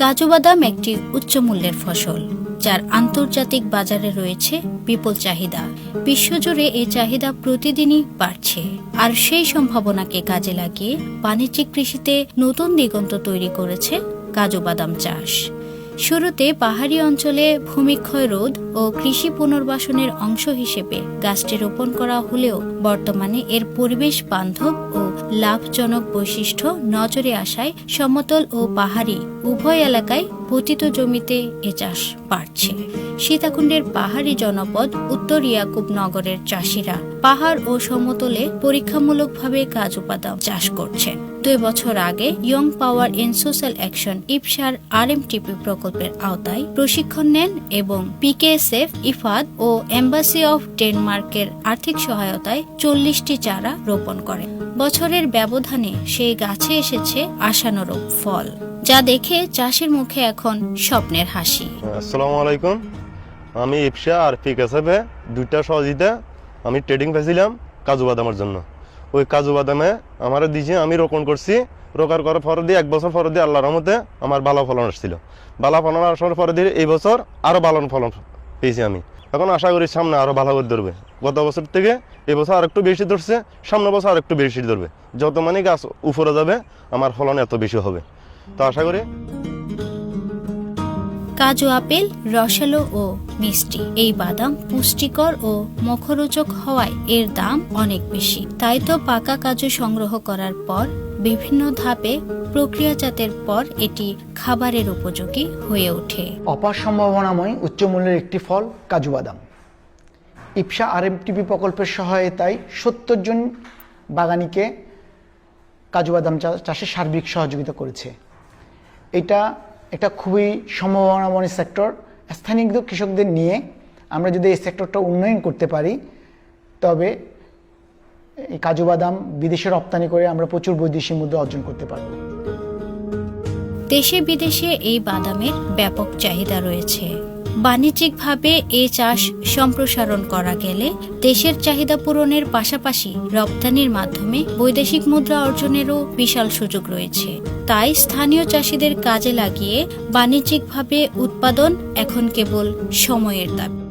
কাজু বাদাম একটি উচ্চ মূল্যের ফসল, যার আন্তর্জাতিক বাজারে রয়েছে বিপুল চাহিদা। বিশ্বজুড়ে এই চাহিদা প্রতিদিনই বাড়ছে, আর সেই সম্ভাবনাকে কাজে লাগিয়ে বাণিজ্যিক কৃষিতে নতুন দিগন্ত তৈরি করেছে কাজু বাদাম চাষ। শুরুতে পাহাড়ি অঞ্চলে ভূমিক্ষয় রোধ ও কৃষি পুনর্বাসনের অংশ হিসেবে গাছটি রোপণ করা হলেও বর্তমানে এর পরিবেশ বান্ধব ও লাভজনক বৈশিষ্ট্য নজরে আসায় সমতল ও পাহাড়ি উভয় এলাকায় পতিত জমিতে এ চাষ বাড়ছে। সীতাকুণ্ডের পাহাড়ি জনপদ উত্তর ইয়াকুব নগরের চাষিরা পাহাড় ও সমতলে পরীক্ষামূলকভাবে কাজ উপাদান চাষ করছেন। দুই বছর আগে young power in social action ইপসার RMTP প্রকল্পের আওতায় প্রশিক্ষণ নেন এবং পিকেএসএফ ইফাদ ও এম্বাসি অফ ডেনমার্কের আর্থিক সহায়তায় চল্লিশটি চারা রোপণ করেন। বছরের ব্যবধানে সেই গাছে এসেছে আশানুরূপ ফল, যা দেখে চাষির মুখে এখন স্বপ্নের হাসি। আসসালামু আলাইকুম। আমি ইপসা আর পিকাসাবে দুইটা সহজিতে আমি ট্রেডিং পেয়েছিলাম কাজু বাদামের জন্য। ওই কাজু বাদামে আমার দিয়েছে আমি রোপণ করছি। রোকার করার পরে দিয়ে এক বছর পরে দিয়ে আল্লাহর রহমতে আমার ভালো ফলন আসছিল। ভালো ফলন আসার পরে দিয়ে এই বছর আরও ভালো ফলন পেয়েছি আমি। এখন আশা করি সামনে আরও ভালো করে ধরবে। গত বছর থেকে এই বছর আর একটু বেশি ধরছে, সামনে বছর আর একটু বেশি ধরবে। যত মানে গাছ উপরে যাবে, আমার ফলন এত বেশি হবে। তো আশা করি কাজু আপেল, রসালো ও মিষ্টি। এই বাদাম পুষ্টিকর ও মুখরোচক হওয়ায় এর দাম অনেক বেশি। তাই তো পাকা কাজু সংগ্রহ করার পর বিভিন্ন ধাপে প্রক্রিয়াজাতের পর এটি খাবারের উপযোগী হয়ে ওঠে। অপার সম্ভাবনাময় উচ্চমূল্যের একটি ফল কাজু বাদাম। ইপসা আরএমটিপি প্রকল্পের সহায়তায় সত্তর জন বাগানিকে কাজু বাদাম চাষে সার্বিক সহযোগিতা করেছে। এটা একটা খুবই সম্ভাবনাময় সেক্টর স্থানীয় কৃষকদের নিয়ে আমরা যদি এই সেক্টরটা উন্নয়ন করতে পারি, তবে এই কাজু বাদাম বিদেশে রপ্তানি করে আমরা প্রচুর বৈদেশিক মুদ্রা অর্জন করতে পারব। দেশে বিদেশে এই বাদামের ব্যাপক চাহিদা রয়েছে। বাণিজ্যিকভাবে এ চাষ সম্প্রসারণ করা গেলে দেশের চাহিদা পূরণের পাশাপাশি রপ্তানির মাধ্যমে বৈদেশিক মুদ্রা অর্জনেরও বিশাল সুযোগ রয়েছে। তাই স্থানীয় চাষিদের কাজে লাগিয়ে বাণিজ্যিকভাবে উৎপাদন এখন কেবল সময়ের দাবি।